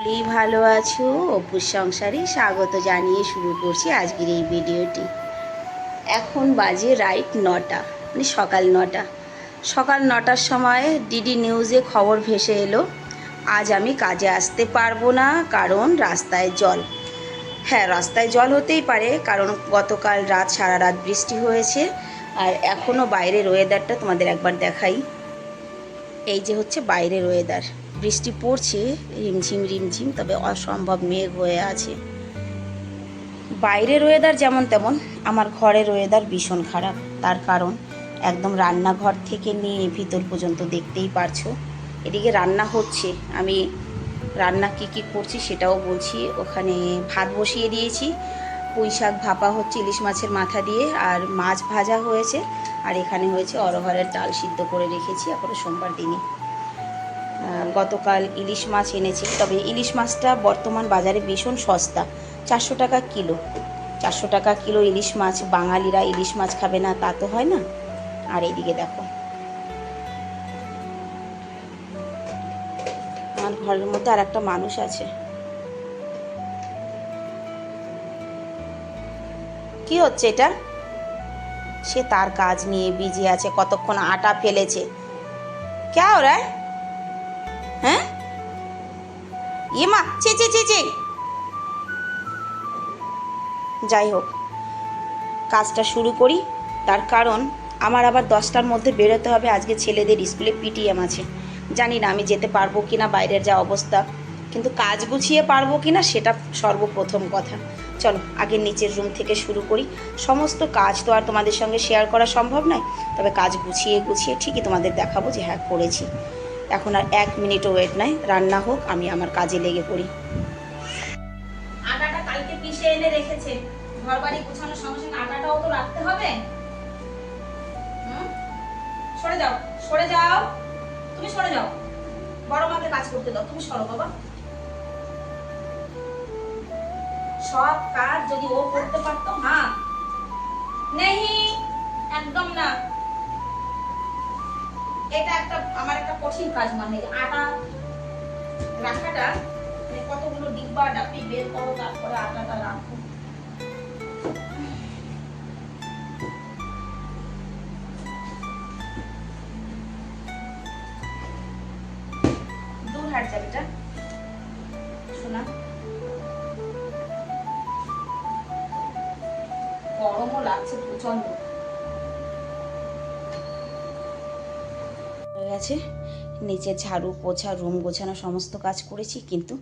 বলি ভালো আছো। অপুর সংসারে স্বাগত জানিয়ে শুরু করছি আজকের এই ভিডিওটি। এখন বাজে রাইট নটা মানে সকাল নটা। সকাল নটার সময় ডিডি নিউজে খবর ভেসে এলো, আজ আমি কাজে আসতে পারব না কারণ রাস্তায় জল। হ্যাঁ রাস্তায় জল হতেই পারে, কারণ গতকাল রাত সারা রাত বৃষ্টি হয়েছে, আর এখনও বাইরের ওয়েদারটা তোমাদের একবার দেখাই। এই যে হচ্ছে বাইরের ওয়েদার বৃষ্টি পড়ছে রিমঝিম রিমঝিম তবে অসম্ভব মেঘ হয়ে আছে। বাইরের ওয়েদার যেমন তেমন আমার ঘরের ওয়েদার ভীষণ খারাপ। তার কারণ একদম রান্নাঘর থেকে নিয়ে ভিতর পর্যন্ত দেখতেই পারছ। এদিকে রান্না হচ্ছে আমি রান্না কি কি করছি সেটাও বলছি। ওখানে ভাত বসিয়ে দিয়েছি পুঁই শাক ভাপা হচ্ছে ইলিশ মাছের মাথা দিয়ে আর মাছ ভাজা হয়েছে। আর এখানে হয়েছে অরহরের ডাল সিদ্ধ করে রেখেছি এখনও সোমবার দিনে আহ, গতকাল ইলিশ মাছ এনেছি। তবে ইলিশ মাছটা বর্তমান বাজারে ভীষণ সস্তা। চারশো টাকা কিলো। চারশো টাকা কিলো ইলিশ মাছ, বাঙালিরা ইলিশ মাছ খাবে না, তা তো হয় না। আর এইদিকে দেখো। আমার ঘরের মধ্যে আর একটা মানুষ আছে। কি হচ্ছে এটা? সে তার কাজ নিয়ে বিজি আছে, কতক্ষণ আটা ফেলেছে। কে ওরা? ইয়ে মা চে চে চে চে যাই হোক, কাজটা শুরু করি। তার কারণ, আমার আবার দশটার মধ্যে বেরোতে হবে। আজকে ছেলেদের স্কুলে পিটিএম আছে। জানি না আমি যেতে পারব কি না বাইরের যা অবস্থা। কিন্তু কাজ গুছিয়ে পারব কি না সেটা সর্বপ্রথম কথা। চলো, আগে নিচের রুম থেকে শুরু করি। সমস্ত কাজ তো আর তোমাদের সঙ্গে শেয়ার করা সম্ভব নয়। তবে কাজ গুছিয়ে গুছিয়ে ঠিকই তোমাদের দেখাবো যে হ্যাঁ করেছি। এখন আর এক মিনিটও ওয়েট নাই। রান্না হোক, আমি আমার কাজে লেগে পড়ি। আটাটা কালকে পিষে এনে রেখেছে। ঘর বাড়ি গোছানোর সঙ্গে সঙ্গে আটাটাও তো রাখতে হবে? সরে যাও সরে যাও। তুমি সরে যাও। বড় মাকে কাজ করতে দাও, তুমি সরো বাবা। সব কাজ যদি ও করতে পারতো, মা। নেই, একদম না। এটা একটা, আমার একটা কঠিন কাজ মানে আটা রাখাটা মানে কতগুলো ডিব্বা ডাপি বের করো, তারপরে আটাটা রাখো। দূর হাট গেছে। নিচে ঝাড়ু, পোছা, রুম গোছানো সমস্ত কাজ করেছি, কিন্তু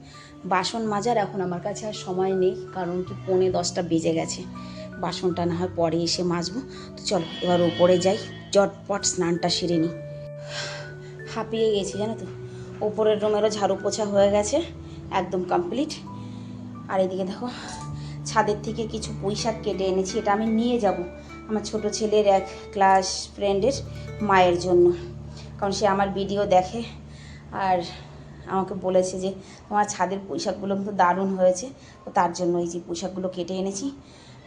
বাসন মাজার এখন আমার কাছে আর সময় নেই, কারণ কি পৌনে দশটা বেজে গেছে। বাসনটা না হয় পরে এসে মাজবো। তো চলো, এবার উপরে যাই চটপট স্নানটা সেরে নিই। হাঁপিয়ে গেছি, জানো তো? ওপরের রুমেরও ঝাড়ু পোছা হয়ে গেছে, একদম কমপ্লিট আর এদিকে দেখো, ছাদের থেকে কিছু পুঁই শাক কেটে এনেছি, এটা আমি নিয়ে যাব আমার ছোট ছেলের এক ক্লাস ফ্রেন্ডের মায়ের জন্য। কারণ সে আমার ভিডিও দেখে। আর আমাকে বলেছে যে, তোমার ছাদের পোশাকগুলো কিন্তু দারুণ হয়েছে। তো তার জন্য এই যে পোশাকগুলো কেটে এনেছি।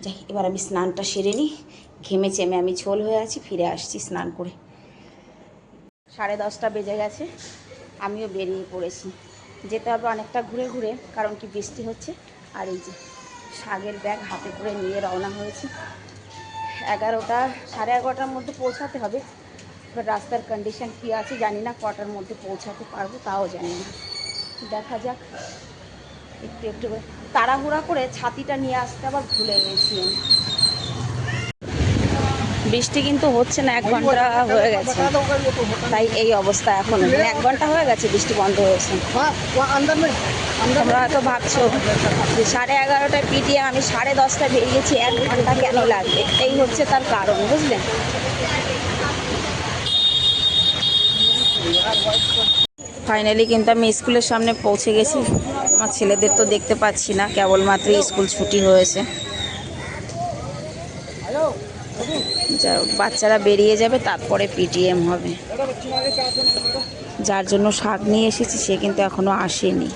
যাই, এবার আমি স্নানটা সেরে নিই। ঘেমে চেমে আমি ছোল হয়ে আছি, ফিরে আসছি স্নান করে। সাড়ে দশটা বেজে গেছে, আমিও বেরিয়ে পড়েছি। যেতে হবে অনেকটা ঘুরে ঘুরে, কারণ কি বৃষ্টি হচ্ছে। আর এই যে শাগের ব্যাগ হাতে করে নিয়ে রওনা হয়েছি। এগারোটা, সাড়ে এগারোটার মধ্যে পৌঁছাতে হবে। এবার রাস্তার কন্ডিশন কী আছে জানি না, কটার মধ্যে পৌঁছাতে পারব তাও জানি না। দেখা যাক, একটু একটু করে তাড়াহুড়া করে ছাতিটা নিয়ে আসতে আবার ভুলে গেছি বৃষ্টি কিন্তু হচ্ছে না, এক ঘণ্টা হয়ে গেছে। তাই এই অবস্থা এখন। মানে এক ঘণ্টা হয়ে গেছে বৃষ্টি বন্ধ হয়েছে। তোমরা হয়তো ভাবছ যে সাড়ে এগারোটায় পিটিয়ে আমি সাড়ে দশটায় বেরিয়েছি, এক ঘণ্টা কেন লাগবে? এই হচ্ছে তার কারণ বুঝলেন ফাইনালি কিন্তু আমি স্কুলের সামনে পৌঁছে গেছি। আমার ছেলেদের তো দেখতে পাচ্ছি না কেবলমাত্র স্কুল ছুটি হয়েছে। যা বাচ্চারা বেরিয়ে যাবে তারপরে পিটিএম হবে। যার জন্য শাক নিয়ে এসেছি সে কিন্তু এখনও আসেনি।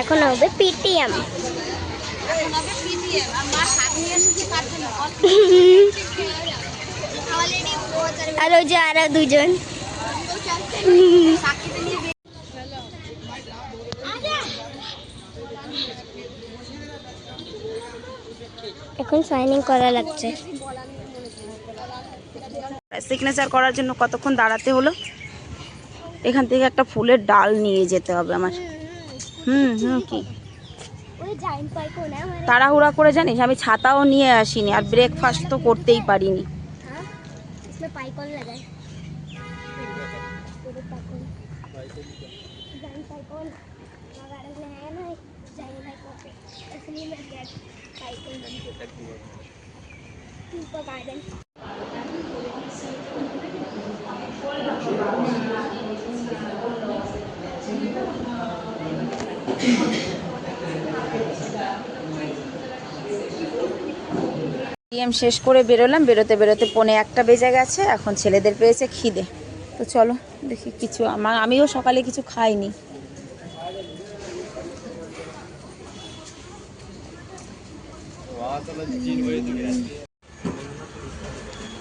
এখন হবে পিটিএম অলরেডি ও তার আর ওই যে আরও দুজন। এখন সাইনিং করা লাগছে। সিগনেচার করার জন্য কতক্ষণ দাঁড়াতে হলো? এখান থেকে একটা ফুলের ডাল নিয়ে যেতে হবে আমার। হুম হুম, কি ওই জাইন্ট পাইকো না মানে তাড়াহুড়া করে জানিস আমি ছাতাও নিয়ে আসিনি আর ব্রেকফাস্ট তো করতেই পারিনি Thank you. গেম শেষ করে বেরোলাম। বেরোতে বেরোতে পনে একটা বেজে গেছে, এখন ছেলেদের পেয়েছে খিদে। তো চলো, দেখি কিছু আমার আমিও সকালে কিছু খাইনি।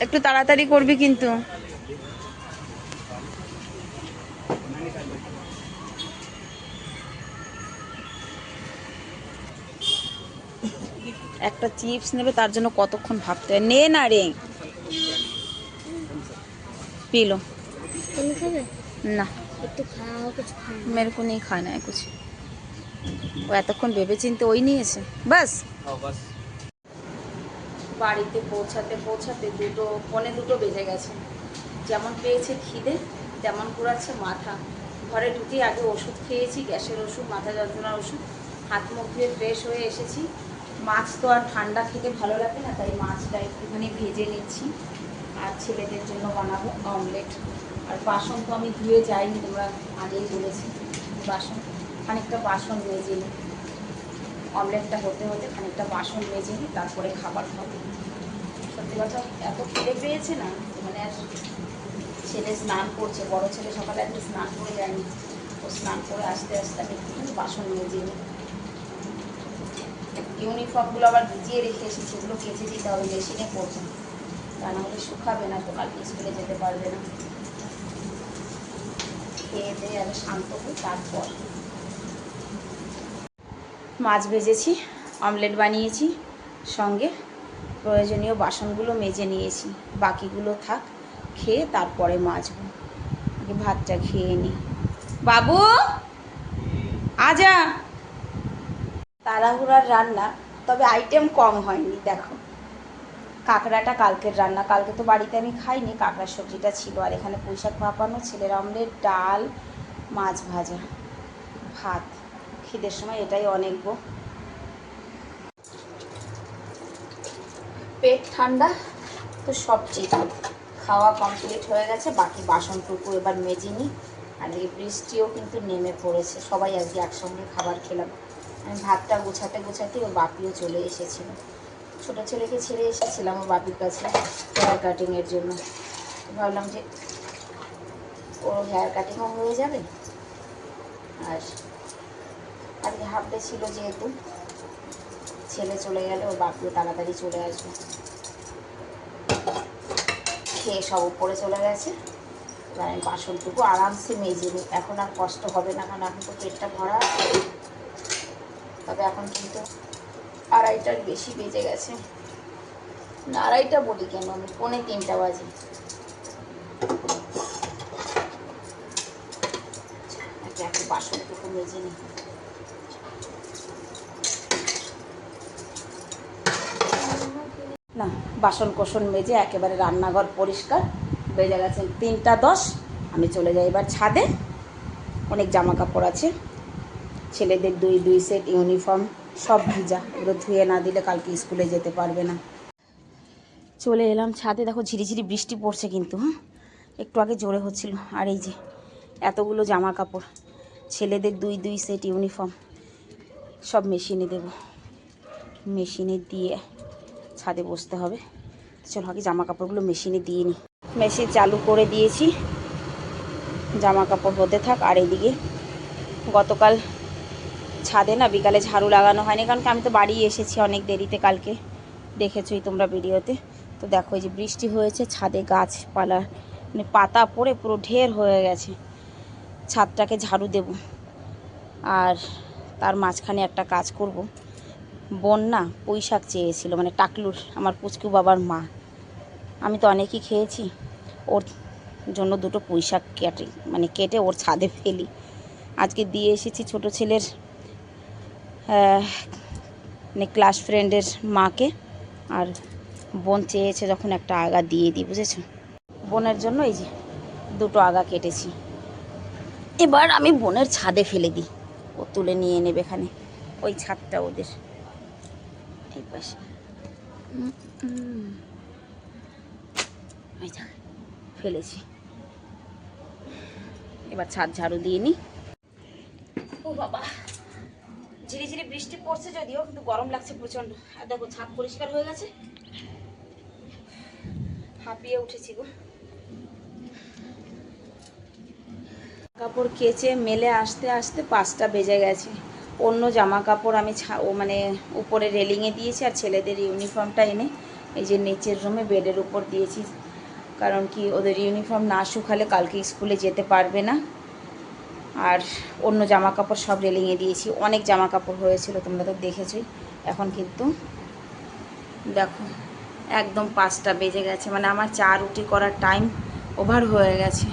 একটু তাড়াতাড়ি করবি কিন্তু। একটা চিপস নেবে তার জন্য কতক্ষণ ভাবতে হয়? নে না রে। পিলো। না। মেরে কো খায় না কিছু ও এতক্ষণ ভেবে চিনতে ওই নিয়েছে। হ্যাঁ, বাস। বাড়িতে পৌঁছাতে পৌঁছাতে দুটো পনে দুটো বেজে গেছে। যেমন পেয়েছে খিদে তেমন পুরাচ্ছে মাথা। ঘরে ঢুকে আগে ওষুধ খেয়েছি গ্যাসের ওষুধ মাথা যন্ত্রণার ওষুধ। হাত মুখ ধুয়ে ফ্রেশ হয়ে এসেছি। মাছ তো আর ঠান্ডা খেতে ভালো লাগে না, তাই মাছটা একটুখানি ভেজে নিচ্ছি। আর ছেলেদের জন্য বানাবো অমলেট। আর বাসন তো আমি ধুয়ে যাইনি, তোমরা আগেই বলেছি। বাসন, খানিকটা বাসন মেজে নিই। অমলেটটা হতে হতে খানিকটা বাসন মেজে নিই, তারপরে খাবার খাব। সত্যি কথা, এত খেতে পেয়েছে না? মানে আর ছেলে স্নান করছে, বড় ছেলে সকালে একটু স্নান করে যায়নি। ও স্নান করে আসতে আসতে একটুখানি বাসন মেজে নিই। ইউনিফর্মগুলো আবার ভিজিয়ে রেখে এসেছি এগুলো কেচে দিতে হবে, মেশিনে পড়ছে তা না হলে শুকাবে না তো, কালকে স্কুলে যেতে পারবে না। খেয়ে দিয়ে আগে শান্ত হই, তারপর। মাছ ভেজেছি, অমলেট বানিয়েছি, সঙ্গে প্রয়োজনীয় বাসনগুলো মেজে নিয়েছি। বাকিগুলো থাক, খেয়ে তারপরে আগে ভাতটা খেয়ে নিই বাবু! আজা! তাড়াহুড়ার রান্না, তবে আইটেম কম হয়নি, দেখো। কাঁকড়াটা কালকের রান্না, কালকে তো বাড়িতে আমি খাইনি, কাঁকড়ার সবজিটা ছিল, আর এখানে পুঁইশাক ভাপানো, ছেলের অমলেট, ডাল, মাছ ভাজা, ভাত। খিদের সময় এটাই অনেক গো। পেট ঠান্ডা, তো সব ঠিক। খাওয়া কমপ্লিট হয়ে গেছে, বাকি বাসনটুকু এবার মেজে নিই আর এই বৃষ্টিও কিন্তু নেমে পড়েছে, সবাই আজকে একসঙ্গে খাবার খেলাম। আমি ভাতটা গোছাতে গোছাতে ওর বাপিও চলে এসেছিল। ছোটো ছেলেকে ছেড়ে এসেছিলাম ওর বাপির কাছে হেয়ার কাটিংয়ের জন্য। ভাবলাম যে ওর হেয়ার কাটিংও হয়ে যাবে। আর আজকে হাফ ডে ছিল যেহেতু, ছেলে চলে গেলে ওর বাপিও তাড়াতাড়ি চলে আসবে। খেয়ে সব উপরে চলে গেছে। এবার আমি বাসনটুকু আরামসে মেজে নিই। এখন আর কষ্ট হবে না, কারণ এখন তো পেটটা ভরা। তবে এখন কিন্তু আড়াইটার বেশি বেজে গেছে। না, আড়াইটা বলি কেন? আমি পৌনে তিনটা বাজে। একটু বাসনটুকু মেজে নিই। না, বাসন কোসন মেজে একেবারে রান্নাঘর পরিষ্কার বেজে গেছে। তিনটা দশ, আমি চলে যাই এবার ছাদে। অনেক জামা কাপড় আছে। ছেলেদের দুই দুই সেট ইউনিফর্ম, সব ভিজা। এগুলো ধুয়ে না দিলে কালকে স্কুলে যেতে পারবে না। চলে এলাম ছাদে। দেখো ঝিরিঝিরি বৃষ্টি পড়ছে কিন্তু হ্যাঁ? একটু আগে জোরে হচ্ছিল। আর এই যে এতগুলো জামা কাপড় ছেলেদের দুই দুই সেট ইউনিফর্ম, সব মেশিনে দেব। মেশিনে দিয়ে ছাদে বসতে হবে। চলো আগে জামা কাপড়গুলো মেশিনে দিয়ে নিই মেশিন চালু করে দিয়েছি। জামা কাপড় হতে থাক। আর এদিকে গতকাল ছাদে না বিকালে ঝাড়ু লাগানো হয়নি, কারণ আমি তো বাড়ি এসেছি অনেক দেরিতে কালকে। দেখেছোই তোমরা ভিডিওতে। তো দেখো যে বৃষ্টি হয়েছে, ছাদে গাছপালা মানে পাতা পড়ে পুরো ঢের হয়ে গেছে। ছাদটাকে ঝাড়ু দেব। আর তার মাঝখানে একটা কাজ করব। বন্যা পুঁই শাক চেয়েছিল মানে টাকলুর, আমার পুচকু বাবার মা। আমি তো অনেকই খেয়েছি, ওর জন্য দুটো পুঁই শাক কেটে মানে কেটে ওর ছাদে ফেলি। আজকে দিয়ে এসেছি ছোট ছেলের মানে ক্লাস ফ্রেন্ডের মাকে আর বোন চেয়েছে যখন একটা আগা দিয়ে দিই বুঝেছ? বোনের জন্য এই যে দুটো আগা কেটেছি। এবার আমি বোনের ছাদে ফেলে দিই, ও তুলে নিয়ে নেবে এখানে, ওই ছাদটা ওদের। এই পাশে। ফেলেছি। এবার ছাদ ঝাড়ু দিয়ে নিই ও বাবা। ঝিরি ঝিরি বৃষ্টি পড়ছে যদিও, কিন্তু গরম লাগছে প্রচণ্ড। আর দেখো, ছাদ পরিষ্কার হয়ে গেছে। হাঁপিয়ে উঠেছি গো। কাপড় কেচে মেলে আসতে আসতে পাঁচটা বেজে গেছে। অন্য জামা কাপড় আমি ও মানে উপরে রেলিংয়ে দিয়েছি আর ছেলেদের ইউনিফর্মটা এনে এই যে নিচের রুমে বেডের উপর দিয়েছি। কারণ কি, ওদের ইউনিফর্ম না শুকালে কালকে স্কুলে যেতে পারবে না। আর অন্য জামা কাপড় সব রেলিংয়ে দিয়েছি। অনেক জামা কাপড় হয়েছিল, তোমরা তো দেখেছোই। এখন কিন্তু দেখো, একদম পাঁচটা বেজে গেছে। মানে আমার চা রুটি করার টাইম ওভার হয়ে গেছে।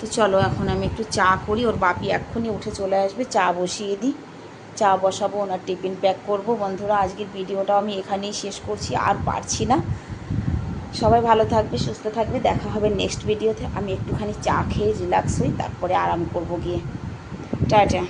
তো চলো, এখন আমি একটু চা করি। ওর বাপি এক্ষুনি উঠে চলে আসবে। চা বসিয়ে দিই। চা বসাবো, ওনার টিফিন প্যাক করব। বন্ধুরা, আজকের ভিডিওটাও আমি এখানেই শেষ করছি। আর পারছি না। সবাই ভালো থাকবে, সুস্থ থাকবে। দেখা হবে নেক্সট ভিডিওতে আমি একটুখানি চা খেয়ে রিল্যাক্স হই, তারপরে আরাম করব গিয়ে। টাটা।